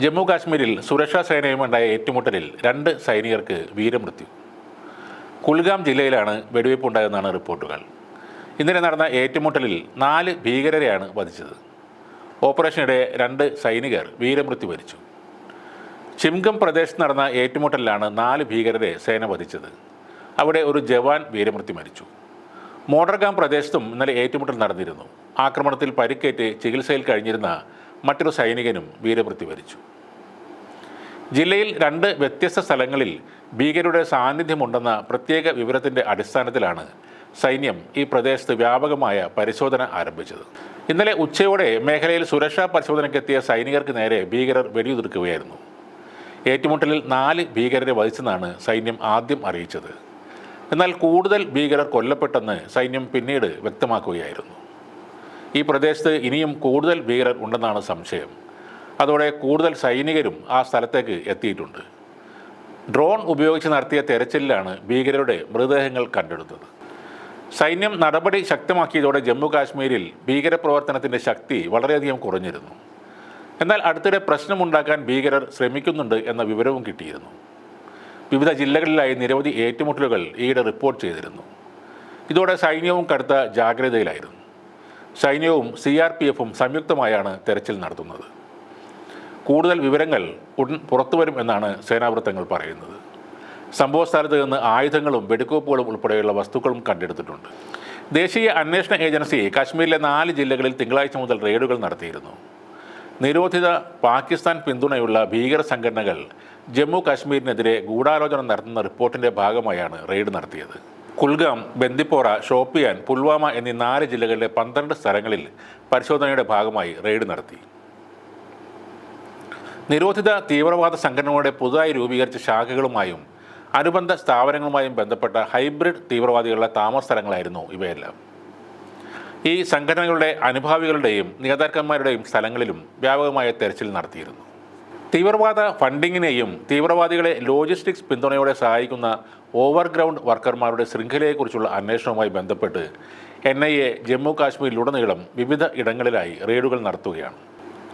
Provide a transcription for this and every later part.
ജമ്മു കാശ്മീരിൽ സുരക്ഷാ സേനയുമുണ്ടായ ഏറ്റുമുട്ടലിൽ രണ്ട് സൈനികർക്ക് വീരമൃത്യു. കുൽഗാം ജില്ലയിലാണ് വെടിവയ്പ് ഉണ്ടായതെന്നാണ് റിപ്പോർട്ടുകൾ. ഇന്നലെ നടന്ന ഏറ്റുമുട്ടലിൽ നാല് ഭീകരരെയാണ് വധിച്ചത്. ഓപ്പറേഷനിടെ രണ്ട് സൈനികർ വീരമൃത്യു വരിച്ചു. ചിംഗം പ്രദേശത്ത് നടന്ന ഏറ്റുമുട്ടലിലാണ് നാല് ഭീകരരെ സേന വധിച്ചത്. അവിടെ ഒരു ജവാൻ വീരമൃത്യു മരിച്ചു. മോഡർഗാം പ്രദേശത്തും ഇന്നലെ ഏറ്റുമുട്ടൽ നടന്നിരുന്നു. ആക്രമണത്തിൽ പരിക്കേറ്റ് ചികിത്സയിൽ കഴിഞ്ഞിരുന്ന മറ്റൊരു സൈനികനും വീരമൃത്യു വരിച്ചു. ജില്ലയിൽ രണ്ട് വ്യത്യസ്ത സ്ഥലങ്ങളിൽ ഭീകരരുടെ സാന്നിധ്യമുണ്ടെന്ന പ്രത്യേക വിവരത്തിന്റെ അടിസ്ഥാനത്തിലാണ് സൈന്യം ഈ പ്രദേശത്ത് വ്യാപകമായ പരിശോധന ആരംഭിച്ചത്. ഇന്നലെ ഉച്ചയോടെ മേഖലയിൽ സുരക്ഷാ പരിശോധനയ്ക്കെത്തിയ സൈനികർക്ക് നേരെ ഭീകരർ വെടിയുതിർക്കുകയായിരുന്നു. ഏറ്റുമുട്ടലിൽ നാല് ഭീകരരെ വധിച്ചെന്നാണ് സൈന്യം ആദ്യം അറിയിച്ചത്. എന്നാൽ കൂടുതൽ ഭീകരർ കൊല്ലപ്പെട്ടെന്ന് സൈന്യം പിന്നീട് വ്യക്തമാക്കുകയായിരുന്നു. ഈ പ്രദേശത്ത് ഇനിയും കൂടുതൽ ഭീകരർ ഉണ്ടെന്നാണ് സംശയം. അതോടെ കൂടുതൽ സൈനികരും ആ സ്ഥലത്തേക്ക് എത്തിയിട്ടുണ്ട്. ഡ്രോൺ ഉപയോഗിച്ച് നടത്തിയ തെരച്ചിലിലാണ് ഭീകരരുടെ മൃതദേഹങ്ങൾ കണ്ടെടുത്തത്. സൈന്യം നടപടി ശക്തമാക്കിയതോടെ ജമ്മു കാശ്മീരിൽ ഭീകരപ്രവർത്തനത്തിന്റെ ശക്തി വളരെയധികം കുറഞ്ഞിരുന്നു. എന്നാൽ അടുത്തിടെ പ്രശ്നമുണ്ടാക്കാൻ ഭീകരർ ശ്രമിക്കുന്നുണ്ട് എന്ന വിവരവും കിട്ടിയിരുന്നു. വിവിധ ജില്ലകളിലായി നിരവധി ഏറ്റുമുട്ടലുകൾ ഈയിടെ റിപ്പോർട്ട് ചെയ്തിരുന്നു. ഇതോടെ സൈന്യവും കടുത്ത ജാഗ്രതയിലായിരുന്നു. സൈന്യവും സി ആർ പി എഫും സംയുക്തമായാണ് തെരച്ചിൽ നടത്തുന്നത്. കൂടുതൽ വിവരങ്ങൾ ഉടൻ പുറത്തുവരും എന്നാണ് സേനാവൃത്തങ്ങൾ പറയുന്നത്. സംഭവസ്ഥലത്ത് നിന്ന് ആയുധങ്ങളും വെടിക്കോപ്പുകളും ഉൾപ്പെടെയുള്ള വസ്തുക്കളും കണ്ടെടുത്തിട്ടുണ്ട്. ദേശീയ അന്വേഷണ ഏജൻസി കാശ്മീരിലെ നാല് ജില്ലകളിൽ തിങ്കളാഴ്ച മുതൽ റെയ്ഡുകൾ നടത്തിയിരുന്നു. നിരോധിത പാകിസ്ഥാൻ പിന്തുണയുള്ള ഭീകര സംഘടനകൾ ജമ്മു കാശ്മീരിനെതിരെ ഗൂഢാലോചന നടത്തുന്ന റിപ്പോർട്ടിന്റെ ഭാഗമായാണ് റെയ്ഡ് നടത്തിയത്. കുൽഗാം ബന്ദിപ്പോറ ഷോപ്പിയാൻ പുൽവാമ എന്നീ നാല് ജില്ലകളിലെ പന്ത്രണ്ട് സ്ഥലങ്ങളിൽ പരിശോധനയുടെ ഭാഗമായി റെയ്ഡ് നടത്തി. നിരോധിത തീവ്രവാദ സംഘടനകളുടെ പുതുതായി രൂപീകരിച്ച ശാഖകളുമായും അനുബന്ധ സ്ഥാപനങ്ങളുമായും ബന്ധപ്പെട്ട ഹൈബ്രിഡ് തീവ്രവാദികളുടെ താമസ സ്ഥലങ്ങളായിരുന്നു ഇവയെല്ലാം. ഈ സംഘടനകളുടെ അനുഭാവികളുടെയും നേതാക്കന്മാരുടെയും സ്ഥലങ്ങളിലും വ്യാപകമായ തെരച്ചിൽ നടത്തിയിരുന്നു. തീവ്രവാദ ഫണ്ടിങ്ങിനെയും തീവ്രവാദികളെ ലോജിസ്റ്റിക്സ് പിന്തുണയോടെ സഹായിക്കുന്ന ഓവർഗ്രൗണ്ട് വർക്കർമാരുടെ ശൃംഖലയെക്കുറിച്ചുള്ള അന്വേഷണവുമായി ബന്ധപ്പെട്ട് എൻ ഐ എ ജമ്മു കാശ്മീരിലുടനീളം വിവിധ ഇടങ്ങളിലായി റെയ്ഡുകൾ നടത്തുകയാണ്.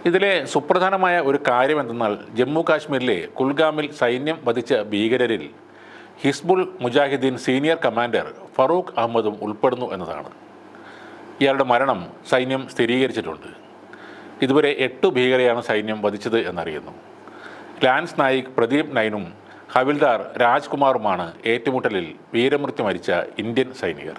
ഇതിലെ സുപ്രധാനമായ ഒരു കാര്യം എന്തെന്നാൽ ജമ്മു കാശ്മീരിലെ കുൽഗാമിൽ സൈന്യം വധിച്ച ഭീകരരിൽ ഹിസ്ബുൾ മുജാഹിദ്ദീൻ സീനിയർ കമാൻഡർ ഫറൂഖ് അഹമ്മദും ഉൾപ്പെടുന്നു എന്നതാണ്. ഇയാളുടെ മരണം സൈന്യം സ്ഥിരീകരിച്ചിട്ടുണ്ട്. ഇതുവരെ എട്ട് ഭീകരയാണ് സൈന്യം വധിച്ചത് എന്നറിയുന്നു. ലാൻസ് നായിക് പ്രദീപ് നൈനും ഹവിൽദാർ രാജ്കുമാറുമാണ് ഏറ്റുമുട്ടലിൽ വീരമൃത്യു മരിച്ച ഇന്ത്യൻ സൈനികർ.